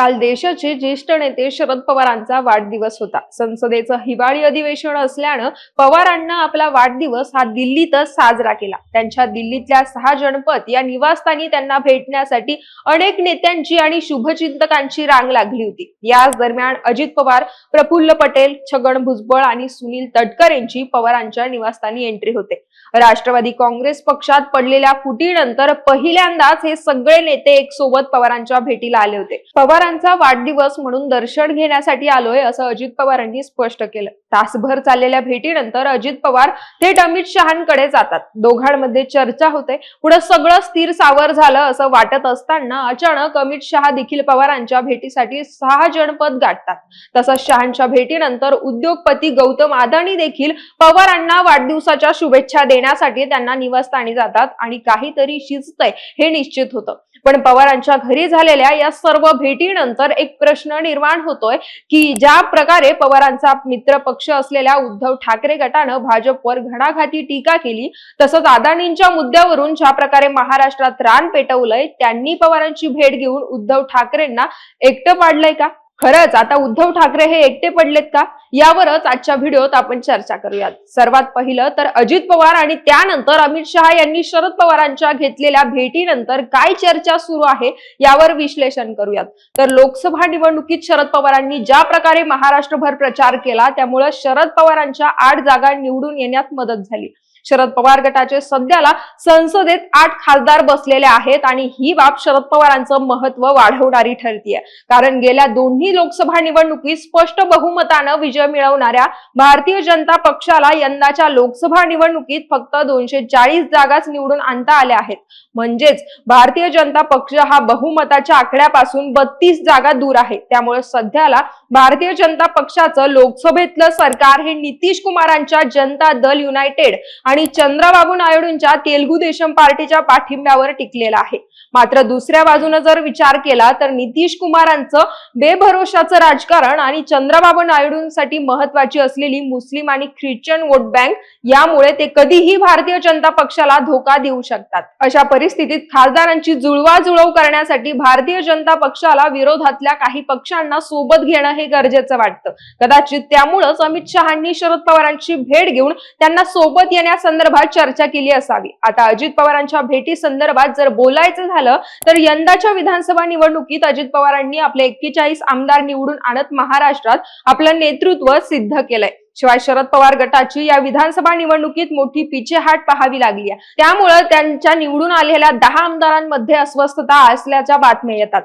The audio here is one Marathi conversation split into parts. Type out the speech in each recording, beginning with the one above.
काल देशाचे ज्येष्ठ नेते शरद पवारांचा वाढदिवस होता. संसदेचं हिवाळी अधिवेशन असल्यानं पवारांना आपला वाढदिवस हा दिल्लीतच साजरा केला. त्यांच्या दिल्लीतल्या सहा जनपद या निवासस्थानी त्यांना भेटण्यासाठी अनेक नेत्यांची आणि शुभचिंतकांची रांग लागली होती. याच दरम्यान अजित पवार प्रफुल्ल पटेल छगन भुजबळ आणि सुनील तटकर यांची पवारांच्या निवासस्थानी एंट्री होते. राष्ट्रवादी काँग्रेस पक्षात पडलेल्या फुटीनंतर पहिल्यांदाच हे सगळे नेते एक सोबत पवारांच्या भेटीला आले होते. पवारांचा वाढदिवस म्हणून दर्शन घेण्यासाठी आलोय असं अजित पवारांनी स्पष्ट केलं. तासभर चाललेल्या भेटीनंतर अजित पवार थेट अमित शहांकडे जातात. दोघांमध्ये चर्चा होते. पुढे सगळं स्थिर सावर झालं असं वाटत असताना अचानक अमित शहा देखील पवारांच्या भेटीसाठी सहा जनपद गाठतात. तसंच शहांच्या भेटीनंतर उद्योगपती गौतम अदानी देखील पवारांना वाढदिवसाच्या शुभेच्छा देण्यासाठी त्यांना निवासस्थानी जातात आणि काहीतरी शिजतंय हे निश्चित होतं. पण पवारांच्या घरी झालेल्या या सर्व भेटीनंतर एक प्रश्न निर्माण होतोय की ज्या प्रकारे पवारांचा मित्र पक्ष असलेल्या उद्धव ठाकरे गटानं भाजपवर घणाघाती टीका केली तसंच अदानींच्या मुद्द्यावरून ज्या प्रकारे महाराष्ट्रात रान पेटवलंय त्यांनी पवारांची भेट घेऊन उद्धव ठाकरेंना एकटं पाडलंय का? खरंच आता उद्धव ठाकरे हे एकटे पडलेत का? यावरच आजच्या व्हिडिओत आपण चर्चा करूयात. सर्वात पहिलं तर अजित पवार आणि त्यानंतर अमित शहा यांनी शरद पवारांच्या घेतलेल्या भेटीनंतर काय चर्चा सुरू आहे यावर विश्लेषण करूयात. तर लोकसभा निवडणुकीत शरद पवारांनी ज्या प्रकारे महाराष्ट्रभर प्रचार केला त्यामुळे शरद पवारांच्या आठ जागा निवडून येण्यात मदत झाली. शरद पवार गटाचे सध्याला संसदेत आठ खासदार बसलेले आहेत आणि ही बाब शरद पवारांचं महत्त्व वाढवणारी ठरतीये. कारण गेल्या दोन्ही लोकसभा निवडणुकीत स्पष्ट बहुमतानं विजय मिळवणाऱ्या भारतीय जनता पक्षाला यंदाच्या लोकसभा निवडणुकीत फक्त दोनशे चाळीस जागाच निवडून आणता आल्या आहेत. म्हणजेच भारतीय जनता पक्ष हा बहुमताच्या आकड्यापासून बत्तीस जागा दूर आहे. त्यामुळे सध्याला भारतीय जनता पक्षाचं लोकसभेतलं सरकार हे नितीश कुमारांच्या जनता दल युनायटेड आणि चंद्राबाबू नायडूंच्या तेलुगू देशम पार्टीच्या पाठिंब्यावर टिकलेला आहे. मात्र दुसऱ्या बाजूने जर विचार केला तर नितीश कुमारांचं बेभरोशाचं राजकारण आणि चंद्रबाबू नायडूंसाठी महत्वाची असलेली मुस्लिम आणि ख्रिश्चन वोट बँक यामुळे ते कधीही भारतीय जनता पक्षाला धोका देऊ शकतात. अशा परिस्थितीत खासदारांची जुळवाजुळव करण्यासाठी भारतीय जनता पक्षाला विरोधातल्या काही पक्षांना सोबत घेणं हे गरजेचं वाटतं. कदाचित त्यामुळंच अमित शहांनी शरद पवारांची भेट घेऊन त्यांना सोबत येण्यासंदर्भात चर्चा केली असावी. आता अजित पवारांच्या भेटी संदर्भात जर बोलायचं झालं तर यंदाच्या विधानसभा निवडणुकीत अजित पवारांनी आपले एक्केचाळीस आमदार निवडून आणत महाराष्ट्रात आपलं नेतृत्व सिद्ध केलंय. शिवाय शरद पवार गटाची या विधानसभा निवडणुकीत मोठी पिछेहाट पाहावी लागली आहे त्यामुळे त्यांच्या निवडून आलेल्या दहा आमदारांमध्ये अस्वस्थता असल्याच्या बातम्या येतात.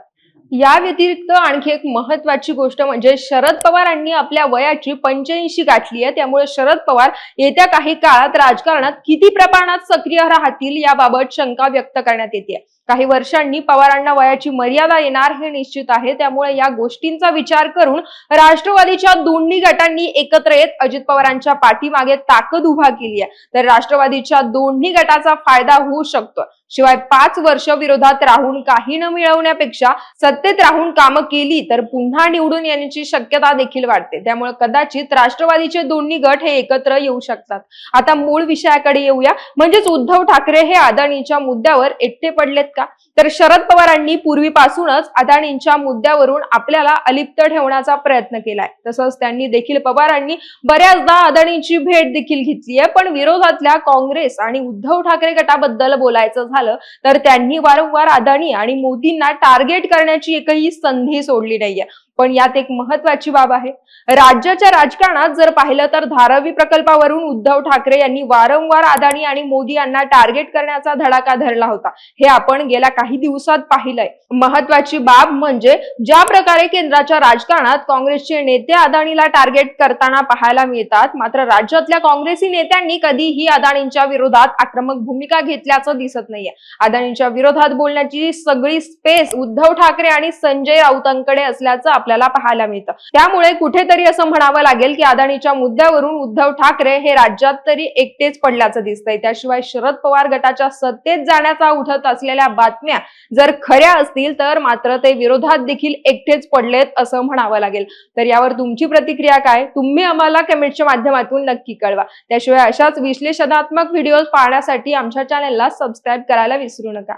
या व्यतिरिक्त आणखी एक महत्वाची गोष्ट म्हणजे शरद पवारांनी आपल्या वयाची पंच्याऐंशी गाठली आहे त्यामुळे शरद पवार येत्या काही काळात राजकारणात किती प्रमाणात सक्रिय राहतील याबाबत शंका व्यक्त करण्यात येते काही वर्षांनी पवारांना वयाची मर्यादा येणार हे निश्चित आहे. त्यामुळे या गोष्टींचा विचार करून राष्ट्रवादीच्या दोन्ही गटांनी एकत्र येत अजित पवारांच्या पाठीमागे ताकद उभा केली आहे. तर राष्ट्रवादीच्या दोन्ही गटाचा फायदा होऊ शकतो. शिवाय पाच वर्ष विरोधात राहून काही न मिळवण्यापेक्षा सत्तेत राहून कामं केली तर पुन्हा निवडून येण्याची शक्यता देखील वाढते. त्यामुळे कदाचित राष्ट्रवादीचे दोन्ही गट हे एकत्र येऊ शकतात. आता मूळ विषयाकडे येऊया. म्हणजेच उद्धव ठाकरे हे अदानीच्या मुद्द्यावर एकटे पडलेत का? तर शरद पवारांनी पूर्वीपासूनच अदानींच्या मुद्द्यावरून आपल्याला अलिप्त ठेवण्याचा प्रयत्न केलाय. तसंच त्यांनी देखील पवारांनी बऱ्याचदा अदानींची भेट देखील घेतली आहे पण विरोधातल्या काँग्रेस आणि उद्धव ठाकरे गटाबद्दल बोलायचं झालं तर त्यांनी वारंवार अदानी आणि मोदींना टार्गेट करण्याची एकही संधी सोडली नाहीये. पण यात एक महत्वाची बाब आहे. राज्याच्या राजकारणात जर पाहिलं तर धारावी प्रकल्पावरून उद्धव ठाकरे यांनी वारंवार अदानी आणि मोदी यांना टार्गेट करण्याचा धडाका धरला होता. हे आपण गेल्या काही दिवसात पाहिलंय. महत्वाची बाब म्हणजे ज्या प्रकारे केंद्राच्या राजकारणात काँग्रेसचे नेते अदानीला टार्गेट करताना पाहायला मिळतात मात्र राज्यातल्या काँग्रेसी नेत्यांनी कधीही अदानींच्या विरोधात आक्रमक भूमिका घेतल्याचं दिसत नाहीये. अदानींच्या विरोधात बोलण्याची सगळी स्पेस उद्धव ठाकरे आणि संजय राऊतांकडे असल्याचं आपल्याला पाहायला मिळतं. त्यामुळे कुठेतरी असं म्हणावं लागेल की अदानीच्या मुद्द्यावरून उद्धव ठाकरे हे राज्यात तरी एकटेच पडल्याचं दिसतंय. त्याशिवाय शरद पवार गटाच्या सत्तेत जाण्याचा उठत असलेल्या बातम्या जर खऱ्या असतील तर मात्र ते विरोधात देखील एकटेच पडलेत असं म्हणावं लागेल. तर यावर तुमची प्रतिक्रिया काय? तुम्ही आम्हाला कमेंटच्या माध्यमातून नक्की कळवा. त्याशिवाय अशाच विश्लेषणात्मक व्हिडिओ पाहण्यासाठी आमच्या चॅनेलला सबस्क्राईब करायला विसरू नका.